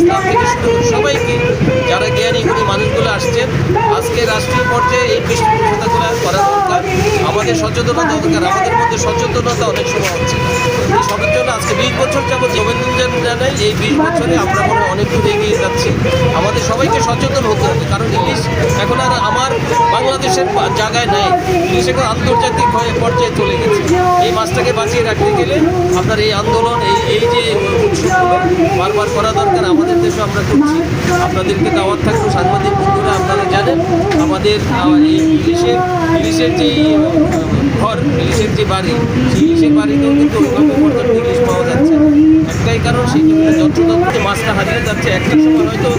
Club থেকে সবাইকে যারা জ্ঞানী গুণী মানুষগুলো আসছেন আজকে রাষ্ট্রীয় পর্যায়ে এই পৃষ্ঠপোষকতা করা আমাদের সচেতনতা দরকার আমাদের মধ্যে সচেতনতা অনেক সময় হচ্ছে। সবের জন্য আজকে বিশ বছর যাবত অভিনন্দন জানাই এই বিশ বছরে আমরা মনে অনেক দূর এগিয়ে যাচ্ছি। আমাদের সবাইকে সচেতন হতে হবে, কারণ ইলিশ এখন আর আমার বাংলাদেশের জায়গায় নাই। ইলিশ এখন আন্তর্জাতিক পর্যায়ে চলে গেছে। এই মাছটাকে বাঁচিয়ে রাখতে গেলে আপনার এই আন্দোলন, এই এই যে উৎসবগুলো বারবার করা দরকার, আমাদের দেশে আমরা করছি। আপনাদেরকে দাওয়াত থাকব সাংবাদিক বন্ধুরা, আপনারা জানেন, আমাদের এই ইলিশের ইলিশের যে ঘর ইলিশের যে বাড়ি, সেই বাড়িতেও কিন্তু ওইভাবে পর্যাপ্ত ইলিশ পাওয়া যাচ্ছে একটাই কারণ, সেই যন্ত্রতন্ত্রে মাছটা হারিয়ে যাচ্ছে। একটা সময় হয়তো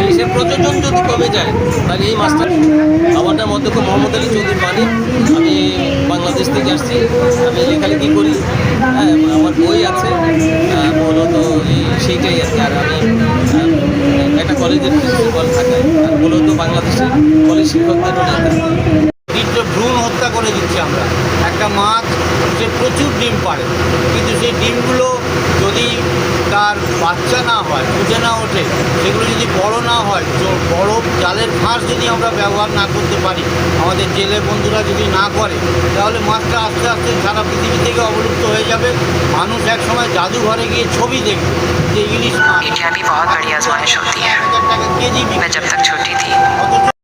ইলিশের প্রযোজন যদি কমে যায়, তাহলে এই মাছটা আমার নাম অধ্যক্ষ মোহাম্মদ আলী চৌধুরী মানিক আমি বাংলাদেশ থেকে আসছি। আমি লেখালেখি করি? হ্যাঁ আমার বই আছে। মূলত সেইটাই আর কি। আর আমি একটা কলেজের প্রিন্সিপাল থাকাই আর মূলত বাংলাদেশের কলেজ শিক্ষকদেরও নেতা বীর্য ভ্রূণ হত্যা করে দিচ্ছি আমরা একটা মাছ সে প্রচুর ডিম পারে কিন্তু সেই ডিমগুলো যদি তার বাচ্চা না হয় ফুটে না ওঠে সেগুলো যদি বড় না হয় তো বড় জালের ফাঁস যদি আমরা ব্যবহার না করতে পারি আমাদের জেলে বন্ধুরা যদি না করে তাহলে মাছটা আস্তে আস্তে সারা পৃথিবী থেকে অবলুপ্ত হয়ে যাবে মানুষ একসময় জাদুঘরে গিয়ে ছবি দেখবে যে ইলিশ মাছ इंडिया भी बहुत बड़ी आजमाइश होती है এক হাজার টাকা কেজি मैं जब तक छोटी थी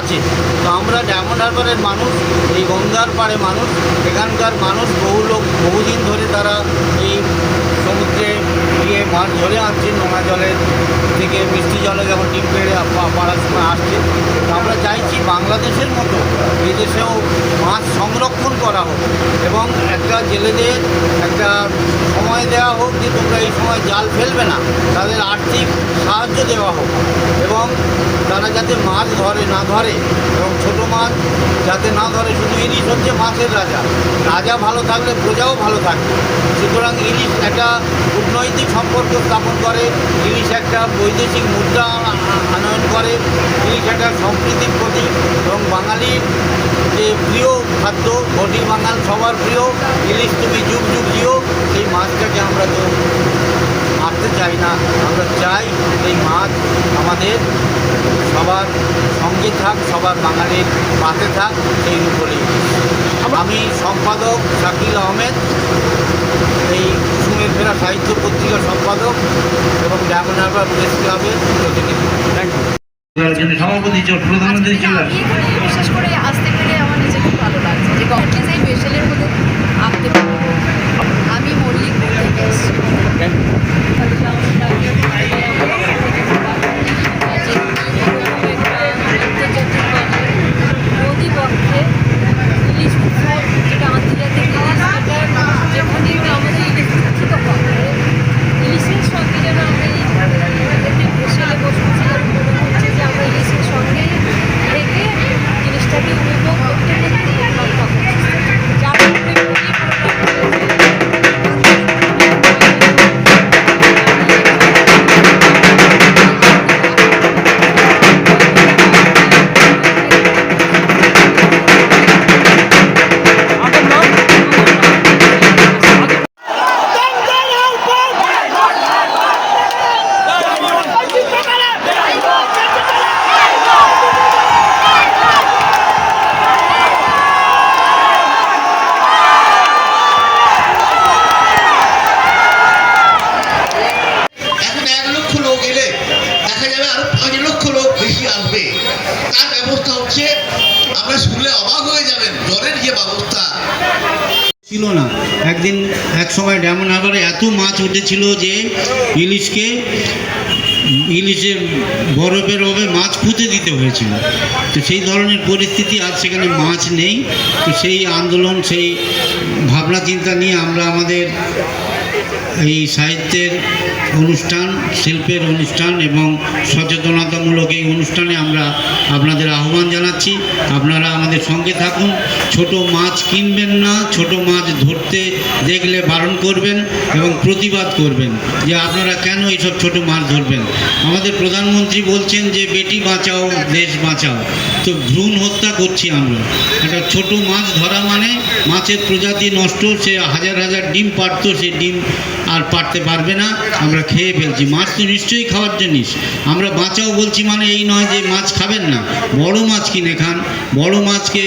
আছে। তো আমরা ডায়মন্ড হারবারের মানুষ, এই গঙ্গার পাড়ে মানুষ, এখানকার মানুষ বহু লোক, বহুদিন ধরে তারা এই সমুদ্রে গিয়ে মাছ ধরে আনছে, নোনা জলের থেকে মিষ্টি জলে যেমন ডিম পেড়ে পাড়ার সময় আসছে। আমরা চাইছি বাংলাদেশের মতো এই দেশেও মাছ সংরক্ষণ করা হোক এবং একটা জেলেদের একটা দেওয়া হোক যে তোমরা এই সময় জাল ফেলবে না, তাদের আর্থিক সাহায্য দেওয়া হোক এবং তারা যাতে মাছ ধরে না ধরে এবং ছোটো মাছ যাতে না ধরে, শুধু ইলিশ হচ্ছে মাছের রাজা। রাজা ভালো থাকলে প্রজাও ভালো থাকবে। সুতরাং ইলিশ একটা কূটনৈতিক সম্পর্ক স্থাপন করে, ইলিশ একটা বৈদেশিক মুদ্রা আনয়ন করে, ইলিশ একটা সম্প্রীতির প্রতীক। বাঙালির যে প্রিয় খাদ্য ঘটি বাঙাল সবার প্রিয় ইলিশ তুমি যুগ যুগ জিও সেই মাছটাকে আমরা তো মারতে চাই না। আমরা চাই এই মাছ আমাদের সবার সঙ্গে থাক সবার বাঙালির পাশে থাক সেই উপরে আমি সম্পাদক শাকিল আহমেদ এই কুসুমের ফেরা সাহিত্য পত্রিকার সম্পাদক এবং ডায়মন্ড হারবার প্রেস ক্লাবের প্রতিনিধি। থ্যাংক ইউ সভাপতি ছিল প্রধানমন্ত্রী আজকে আমি এখানে বিশেষ করে আসতে পেরে আমার নিজেকে ভালো লাগছে যে গভর্নমেন্ট এই বেশেলের মধ্যে আঁকতে পারব আমি মল্লিকপুর Thank you. তো সেই ধরনের পরিস্থিতি আর সেখানে মাছ নেই। তো সেই আন্দোলন, সেই ভাবনা চিন্তা নিয়ে আমরা আমাদের এই সাহিত্যের অনুষ্ঠান, শিল্পের অনুষ্ঠান এবং সচেতনতামূলক এই অনুষ্ঠানে আমরা আপনাদের আহ্বান জানাচ্ছি। আপনারা আমাদের সঙ্গে থাকুন। ছোট মাছ কিনবেন না, ছোট মাছ ধরতে দেখলে বারণ করবেন এবং প্রতিবাদ করবেন যে আপনারা কেন এইসব ছোট মাছ ধরবেন। আমাদের প্রধানমন্ত্রী বলছেন যে, বেটি বাঁচাও, দেশ বাঁচাও। তো ভ্রূণ হত্যা করছি আমরা। একটা ছোট মাছ ধরা মানে মাছের প্রজাতি নষ্ট, সে হাজার হাজার ডিম পারতো সে ডিম আর পারতে পারবে না, আমরা খেয়ে ফেলছি। মাছ তো নিশ্চয়ই খাওয়ার জিনিস। আমরা বাঁচাও বলছি মানে এই নয় যে মাছ খাবেন না। বড় মাছ কিনে খান। বড় মাছকে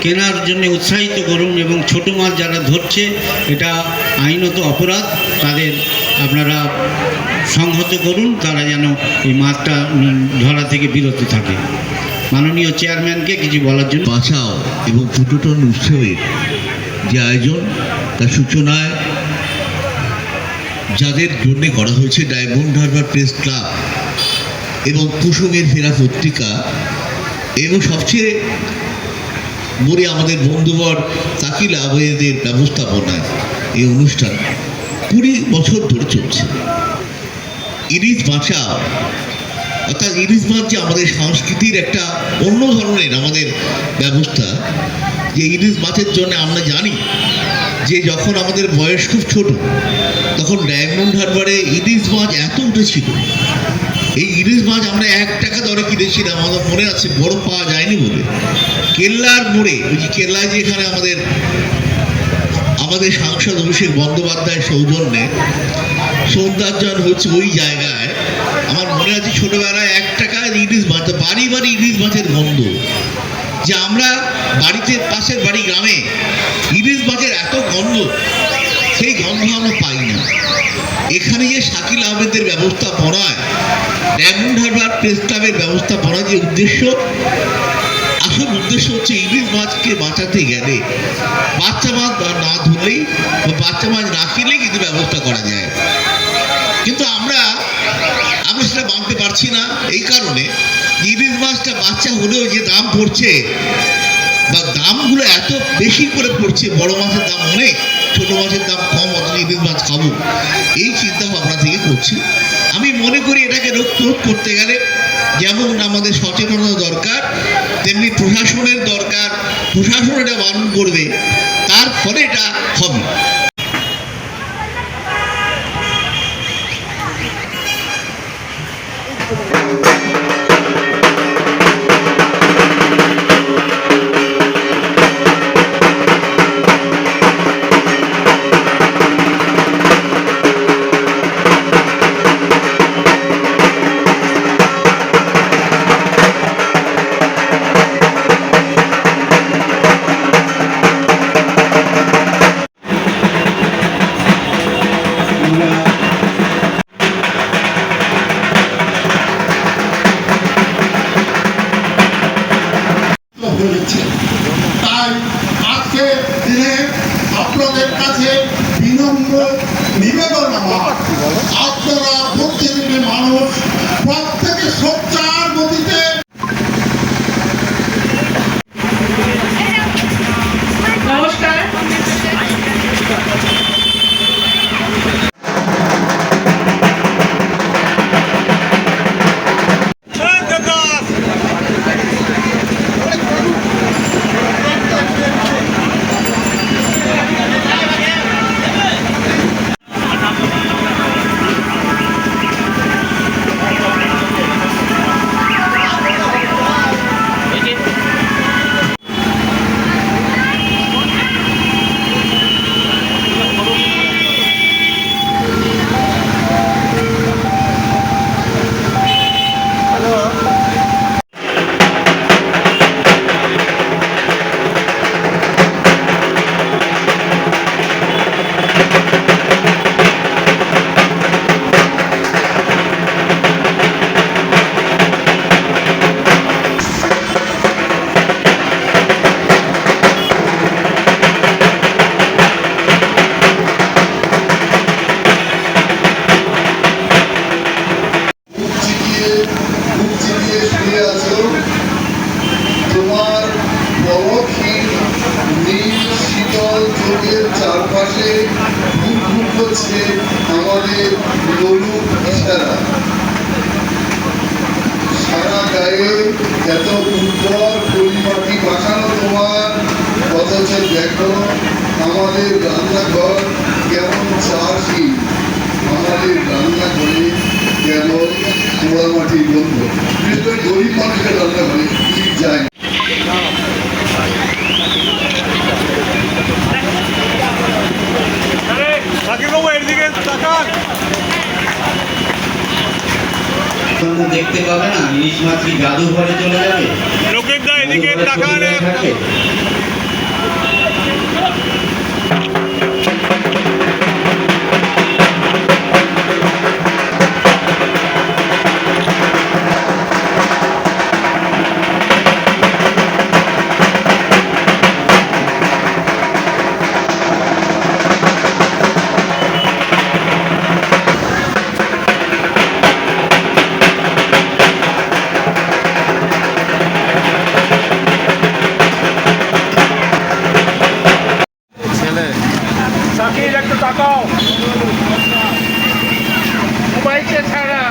কেনার জন্য উৎসাহিত করুন এবং ছোট মাছ যারা ধরছে, এটা আইনত অপরাধ। তাদের আপনারা সংহত করুন, তারা যেন এই মাছটা ধরা থেকে বিরত থাকে। মাননীয় চেয়ারম্যানকে কিছু বলার জন্য। বাঁচাও এবং পর্যটন উৎসবের যে আয়োজন, তার সূচনায় যাদের জন্য করা হয়েছে ডায়মন্ড হারবার প্রেস ক্লাব এবং কুসুমের ফেরা পত্রিকা এবং সবচেয়ে বলি আমাদের বন্ধুবর তাকিল আবেদের ব্যবস্থাপনায় এই অনুষ্ঠান কুড়ি বছর ধরে চলছে। ইলিশ বাঁচাও অর্থাৎ ইলিশ মাছ যে আমাদের সংস্কৃতির একটা অন্য ধরনের আমাদের ব্যবস্থা যে ইলিশ মাছের জন্য আমরা জানি যে যখন আমাদের বয়স খুব ছোট, তখন ডায়মন্ড হারবারে ইলিশ মাছ এত উঠেছিল। এই ইলিশ মাছ আমরা এক টাকা দরে কিনেছিলাম আমাদের মনে আছে বড় পাওয়া যায়নি বলে। কেল্লার মোড়ে, ওই যে কেল্লায় যে এখানে আমাদের আমাদের সাংসদ অভিষেক বন্দ্যোপাধ্যায়ের সৌজন্যে সৌন্দর্যায়ন হচ্ছে ওই জায়গায়, আমার মনে আছে ছোটবেলায় এক টাকায় ইলিশ মাছ বাড়ি বাড়ি ইলিশ মাছের গন্ধ, যে আমরা বাড়িতে, পাশের বাড়ি গ্রামে ইলিশ মাছের এত গন্ধ, সেই গন্ধ আমরা পাই না। এখানে যে শাকিল আহমেদের ব্যবস্থাপনায় ডায়মন্ড হারবার প্রেস ক্লাবের ব্যবস্থাপনা যে উদ্দেশ্য, আসল উদ্দেশ্য হচ্ছে ইলিশ মাছকে বাঁচাতে গেলে। বাচ্চা মাছ না- না ধরলেই বা বাচ্চা মাছ না কিনলেই কিন্তু ব্যবস্থা করা যায়। কিন্তু আমরা আমরা সেটা মানতে পারছি না, এই কারণে ইলিশ মাছটা বাচ্চা হলেও যে দাম পড়ছে বা দামগুলো এত বেশি করে পড়ছে, বড় মাছের দাম অনেক, ছোট মাছের দাম কম, অথচ ইলিশ মাছ খাব। এই চিন্তা ভাবনা থেকে করছি। আমি মনে করি এটাকে রোধ করতে গেলে যেমন আমাদের সচেতনতা দরকার, তেমনি প্রশাসনের দরকার, প্রশাসন এটা বারণ করবে, তার ফলে এটা হবে। মোবাইলটা ছাড়া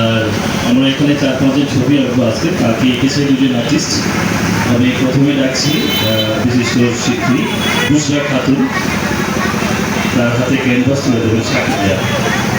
আর আমরা এখানে চার পাঁচজন ছবি আঁকবো আজকে। বাকি এঁকেছে দুজন আর্টিস্ট আমি প্রথমে ডাকছি বিশিষ্ট শিল্পী বুসরা খাতুন। তার হাতে ক্যানভাস তুলে দেবে সাকিব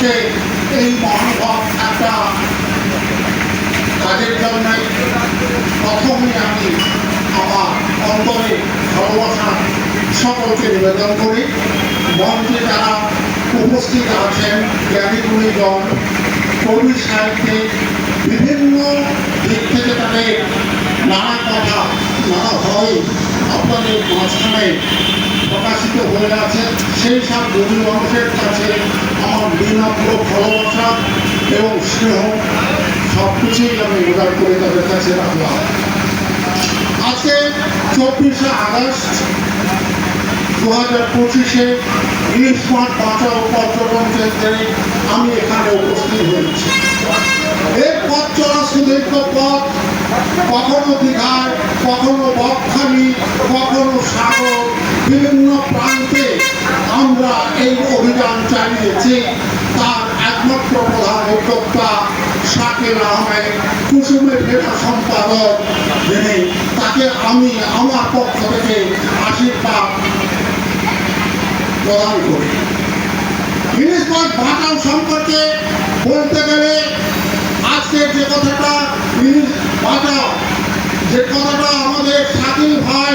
আজকে এই মহানুভব একটা কাজের জন্য প্রথমে আমি আমার অন্তরে ভালোবাসা সকলকে নিবেদন করি। মঞ্চে যারা উপস্থিত আছেন জ্ঞানী গুণীজন কবি সাহিত্যিক বিভিন্ন দিক থেকে তাদের নানা কথা নানা ভয় আপনাদের মাঝখানে প্রকাশিত হয়ে আছে। সেই সব গরিব মানুষের কাছে আমার বিনম্র ভালোবাসা এবং স্নেহ সব কিছুই আমি উদার করে তাদের কাছে রাখলাম। আজকে চব্বিশে আগস্ট দু হাজার পঁচিশে ইলিশ মাঠ বাঁচাও পর্যটন কেন্দ্রে আমি এখানে উপস্থিত হয়েছি। এর পথ চলা সুদীর্ঘ পথ কখনো দীঘায় কখনো বকখালি, কখনো সাগর, বিভিন্ন প্রান্তে আমরা এই অভিযান চালিয়েছি। তার একমাত্র প্রধান উদ্যোক্তা শাকিল আহমেদ, কুসুমের জেলা সম্পাদক যিনি, তাকে আমি আমার পক্ষ থেকে আশীর্বাদ প্রদান করি। মাছ বাঁচাও সম্পর্কে বলতে গেলে আজকে যে কথাটা ইলিশ বাঁচাও যে কথাটা আমাদের স্বাধীন ভাই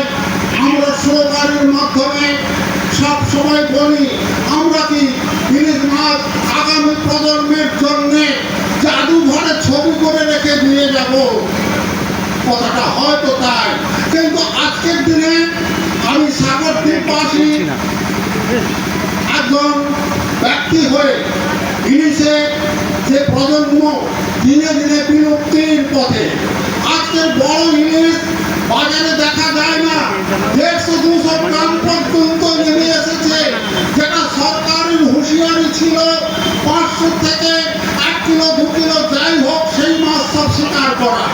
আমরা সরকারের মাধ্যমে সব সময় বলি, আমরা কি ইলিশ মাছ আগামী প্রজন্মের জন্যে জাদুঘরে ছবি করে রেখে দিয়ে যাব? কথাটা হয়তো তাই। কিন্তু আজকের দিনে আমি সাগর দ্বীপবাসী একজন ব্যক্তি হয়ে ইলিশের যে প্রজন্ম দিনে দিনে বিলুপ্তির পথে। আজকের বড় ইলিশ বাজারে দেখা যায় না। দেড়শো, দুশো গ্রাম পর্যন্ত নেমে এসেছে, যেটা সরকারের হুঁশিয়ারি ছিল। পাঁচশো থেকে এক কিলো, দু কিলো, যাই হোক, সেই মাছ সব শিকার করা।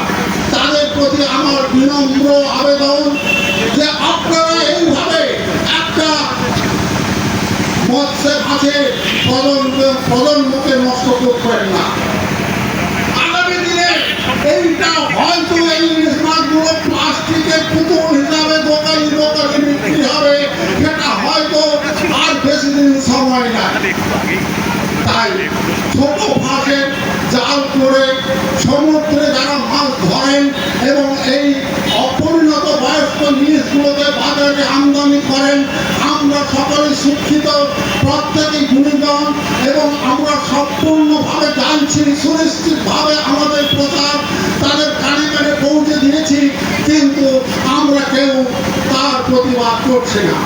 তাদের প্রতি আমার বিনম্র আবেদন যে আপনারা এইভাবে একটা মৎস্যের প্রজন্ম প্রজন্মকে নষ্ট করবেন না। এইটা হয়তো এই মাছগুলো প্লাস্টিকের পুতুল হিসাবে দোকানি দোকানে হবে সেটা হয়তো আর বেশি দিন সময় তাই ছোট জাল করে সমুদ্রে যারা মাছ ধরেন এবং এই অপরিণত বয়স্ক জিনিসগুলোকে বাজারে আমদানি করেন আমরা সকলে শিক্ষিত প্রত্যেকে গুণীজন এবং আমরা সম্পূর্ণভাবে জানছি সুনিশ্চিতভাবে আমাদের প্রচার তাদের কানে কানে পৌঁছে দিয়েছি, কিন্তু আমরা কেউ তার প্রতিবাদ করছি না।